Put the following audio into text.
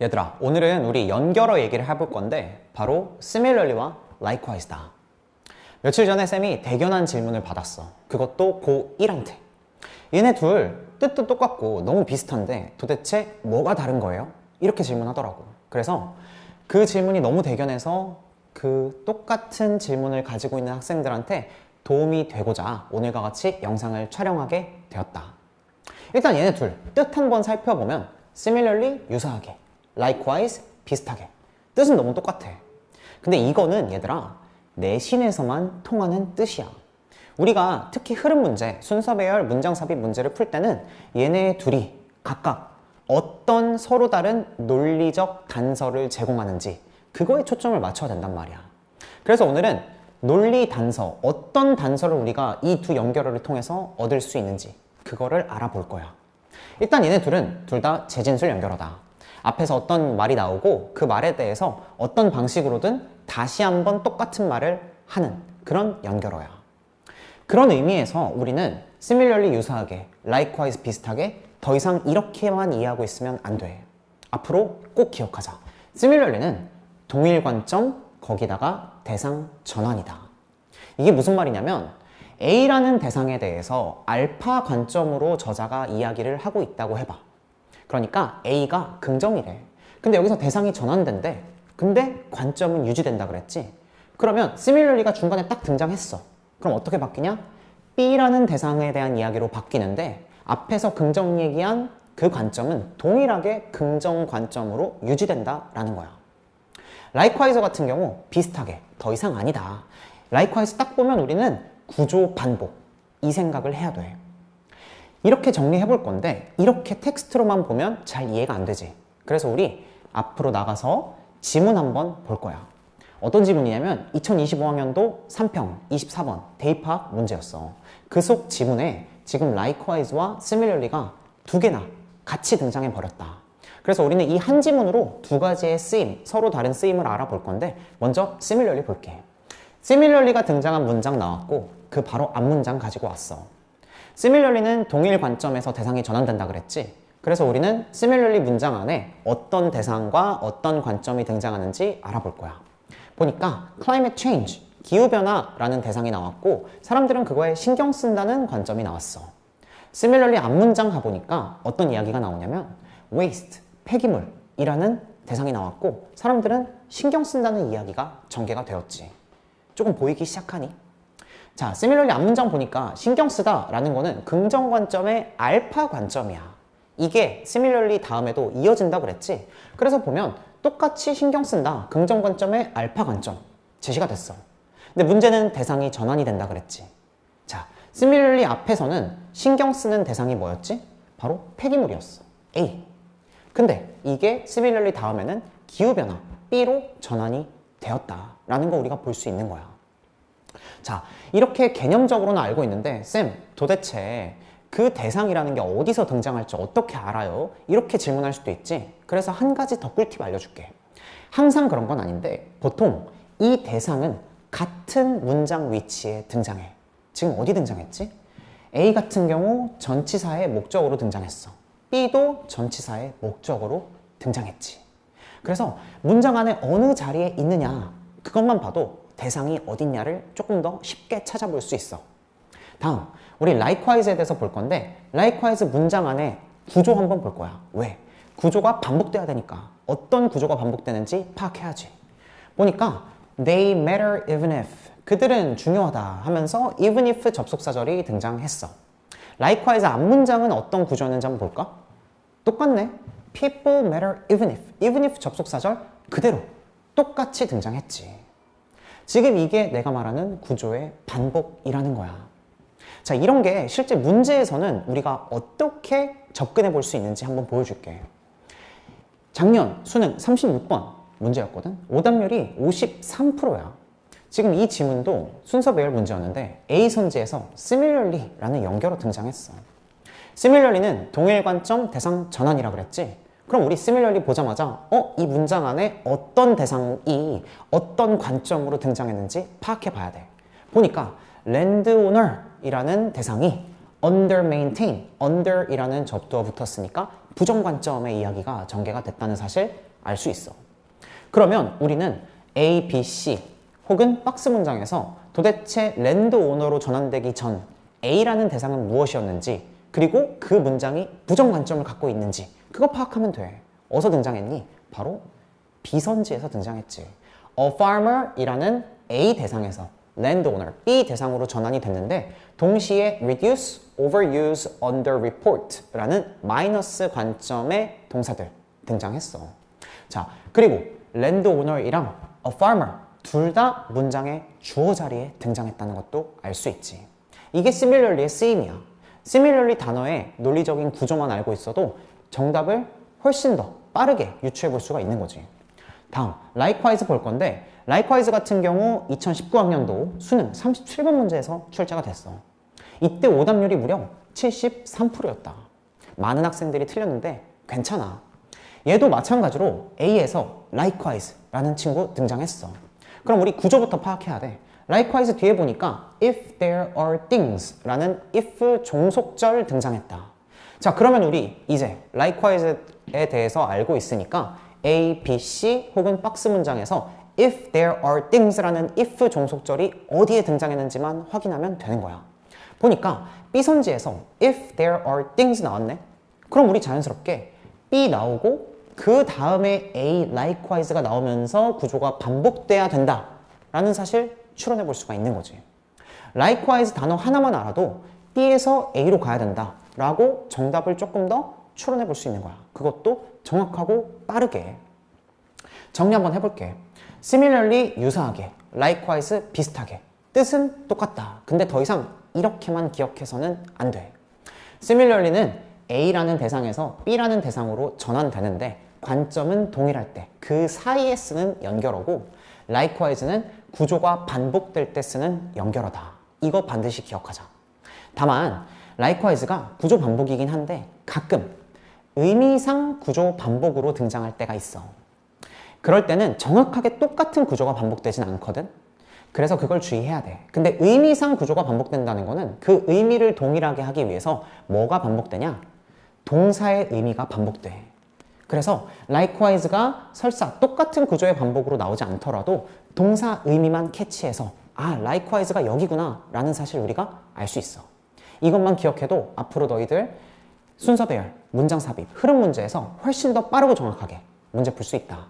얘들아, 오늘은 우리 연결어 얘기를 해볼 건데 바로 similarly와 likewise다. 며칠 전에 쌤이 대견한 질문을 받았어. 그것도 고1한테. 얘네 둘 뜻도 똑같고 너무 비슷한데 도대체 뭐가 다른 거예요? 이렇게 질문하더라고. 그래서 그 질문이 너무 대견해서 그 똑같은 질문을 가지고 있는 학생들한테 도움이 되고자 오늘과 같이 영상을 촬영하게 되었다. 일단 얘네 둘 뜻 한번 살펴보면 similarly 유사하게, likewise 비슷하게 뜻은 너무 똑같아. 근데 이거는 얘들아 내신에서만 통하는 뜻이야. 우리가 특히 흐름 문제, 순서 배열, 문장 삽입 문제를 풀 때는 얘네 둘이 각각 어떤 서로 다른 논리적 단서를 제공하는지 그거에 초점을 맞춰야 된단 말이야. 그래서 오늘은 논리 단서, 어떤 단서를 우리가 이 두 연결어를 통해서 얻을 수 있는지 그거를 알아볼 거야. 일단 얘네 둘은 둘 다 재진술 연결어다. 앞에서 어떤 말이 나오고 그 말에 대해서 어떤 방식으로든 다시 한번 똑같은 말을 하는 그런 연결어야. 그런 의미에서 우리는 similarly 유사하게, likewise 비슷하게 더 이상 이렇게만 이해하고 있으면 안 돼. 앞으로 꼭 기억하자. similarly는 동일 관점 거기다가 대상 전환이다. 이게 무슨 말이냐면 A라는 대상에 대해서 알파 관점으로 저자가 이야기를 하고 있다고 해봐. 그러니까 A가 긍정이래. 근데 여기서 대상이 전환된대. 근데 관점은 유지된다 그랬지? 그러면 similarly가 중간에 딱 등장했어. 그럼 어떻게 바뀌냐? B라는 대상에 대한 이야기로 바뀌는데 앞에서 긍정 얘기한 그 관점은 동일하게 긍정 관점으로 유지된다라는 거야. likewise 같은 경우 비슷하게 더 이상 아니다. likewise 딱 보면 우리는 구조 반복 이 생각을 해야 돼. 이렇게 정리해 볼 건데 이렇게 텍스트로만 보면 잘 이해가 안 되지. 그래서 우리 앞으로 나가서 지문 한번 볼 거야. 어떤 지문이냐면 2025학년도 3평 24번 대입학 문제였어. 그 속 지문에 지금 likewise와 similarly가 두 개나 같이 등장해 버렸다. 그래서 우리는 이 한 지문으로 두 가지의 쓰임, 서로 다른 쓰임을 알아볼 건데 먼저 similarly 볼게. similarly가 등장한 문장 나왔고 그 바로 앞 문장 가지고 왔어. Similarly는 동일 관점에서 대상이 전환된다 그랬지. 그래서 우리는 similarly 문장 안에 어떤 대상과 어떤 관점이 등장하는지 알아볼 거야. 보니까 climate change, 기후변화라는 대상이 나왔고 사람들은 그거에 신경 쓴다는 관점이 나왔어. similarly 앞 문장 가보니까 어떤 이야기가 나오냐면 waste, 폐기물이라는 대상이 나왔고 사람들은 신경 쓴다는 이야기가 전개가 되었지. 조금 보이기 시작하니? 자, similarly 앞 문장 보니까 신경 쓰다라는 거는 긍정 관점의 알파 관점이야. 이게 similarly 다음에도 이어진다 그랬지. 그래서 보면 똑같이 신경 쓴다. 긍정 관점의 알파 관점 제시가 됐어. 근데 문제는 대상이 전환이 된다 그랬지. 자, similarly 앞에서는 신경 쓰는 대상이 뭐였지? 바로 폐기물이었어. A. 근데 이게 similarly 다음에는 기후변화 B로 전환이 되었다라는 거 우리가 볼 수 있는 거야. 자, 이렇게 개념적으로는 알고 있는데 쌤, 도대체 그 대상이라는 게 어디서 등장할지 어떻게 알아요? 이렇게 질문할 수도 있지. 그래서 한 가지 더 꿀팁 알려줄게. 항상 그런 건 아닌데 보통 이 대상은 같은 문장 위치에 등장해. 지금 어디 등장했지? A 같은 경우 전치사의 목적으로 등장했어. B도 전치사의 목적으로 등장했지. 그래서 문장 안에 어느 자리에 있느냐 그것만 봐도 대상이 어딨냐를 조금 더 쉽게 찾아볼 수 있어. 다음, 우리 likewise에 대해서 볼 건데 likewise 문장 안에 구조 한번 볼 거야. 왜? 구조가 반복돼야 되니까. 어떤 구조가 반복되는지 파악해야지. 보니까 they matter even if 그들은 중요하다 하면서 even if 접속사절이 등장했어. likewise 앞 문장은 어떤 구조였는지 한번 볼까? 똑같네. people matter even if even if 접속사절 그대로 똑같이 등장했지. 지금 이게 내가 말하는 구조의 반복이라는 거야. 자, 이런 게 실제 문제에서는 우리가 어떻게 접근해 볼 수 있는지 한번 보여줄게. 작년 수능 36번 문제였거든. 오답률이 53%야. 지금 이 지문도 순서 배열 문제였는데 A 선지에서 similarly라는 연결어 등장했어. similarly는 동일 관점 대상 전환이라 그랬지. 그럼 우리 similarly 보자마자 어? 이 문장 안에 어떤 대상이 어떤 관점으로 등장했는지 파악해 봐야 돼. 보니까 landowner이라는 대상이 under maintain, under이라는 접두어 붙었으니까 부정 관점의 이야기가 전개가 됐다는 사실 알 수 있어. 그러면 우리는 A, B, C 혹은 박스 문장에서 도대체 랜드 오너로 전환되기 전 A라는 대상은 무엇이었는지 그리고 그 문장이 부정 관점을 갖고 있는지 그거 파악하면 돼. 어디서 등장했니? 바로 비선지에서 등장했지. A farmer이라는 A 대상에서 landowner B 대상으로 전환이 됐는데 동시에 reduce, overuse, underreport라는 마이너스 관점의 동사들 등장했어. 자, 그리고 landowner이랑 a farmer 둘 다 문장의 주어 자리에 등장했다는 것도 알 수 있지. 이게 similarly의 쓰임이야. similarly 단어의 논리적인 구조만 알고 있어도 정답을 훨씬 더 빠르게 유추해 볼 수가 있는 거지. 다음, likewise 볼 건데 likewise 같은 경우 2019학년도 수능 37번 문제에서 출제가 됐어. 이때 오답률이 무려 73%였다. 많은 학생들이 틀렸는데 괜찮아. 얘도 마찬가지로 A에서 likewise라는 친구 등장했어. 그럼 우리 구조부터 파악해야 돼. likewise 뒤에 보니까 if there are things라는 if 종속절 등장했다. 자, 그러면 우리 이제 likewise에 대해서 알고 있으니까 A, B, C 혹은 박스 문장에서 if there are things라는 if 종속절이 어디에 등장했는지만 확인하면 되는 거야. 보니까 B 선지에서 if there are things 나왔네. 그럼 우리 자연스럽게 B 나오고 그 다음에 A likewise가 나오면서 구조가 반복돼야 된다 라는 사실 추론해 볼 수가 있는 거지. likewise 단어 하나만 알아도 B에서 A로 가야 된다 라고 정답을 조금 더 추론해 볼 수 있는 거야. 그것도 정확하고 빠르게. 정리 한번 해볼게. similarly 유사하게, likewise 비슷하게. 뜻은 똑같다. 근데 더 이상 이렇게만 기억해서는 안 돼. similarly는 A라는 대상에서 B라는 대상으로 전환되는데 관점은 동일할 때 그 사이에 쓰는 연결어고 likewise는 구조가 반복될 때 쓰는 연결어다. 이거 반드시 기억하자. 다만 likewise가 구조 반복이긴 한데 가끔 의미상 구조 반복으로 등장할 때가 있어. 그럴 때는 정확하게 똑같은 구조가 반복되진 않거든. 그래서 그걸 주의해야 돼. 근데 의미상 구조가 반복된다는 거는 그 의미를 동일하게 하기 위해서 뭐가 반복되냐? 동사의 의미가 반복돼. 그래서 likewise가 설사 똑같은 구조의 반복으로 나오지 않더라도 동사 의미만 캐치해서 아, likewise가 여기구나 라는 사실 우리가 알 수 있어. 이것만 기억해도 앞으로 너희들 순서 배열, 문장 삽입, 흐름 문제에서 훨씬 더 빠르고 정확하게 문제 풀 수 있다.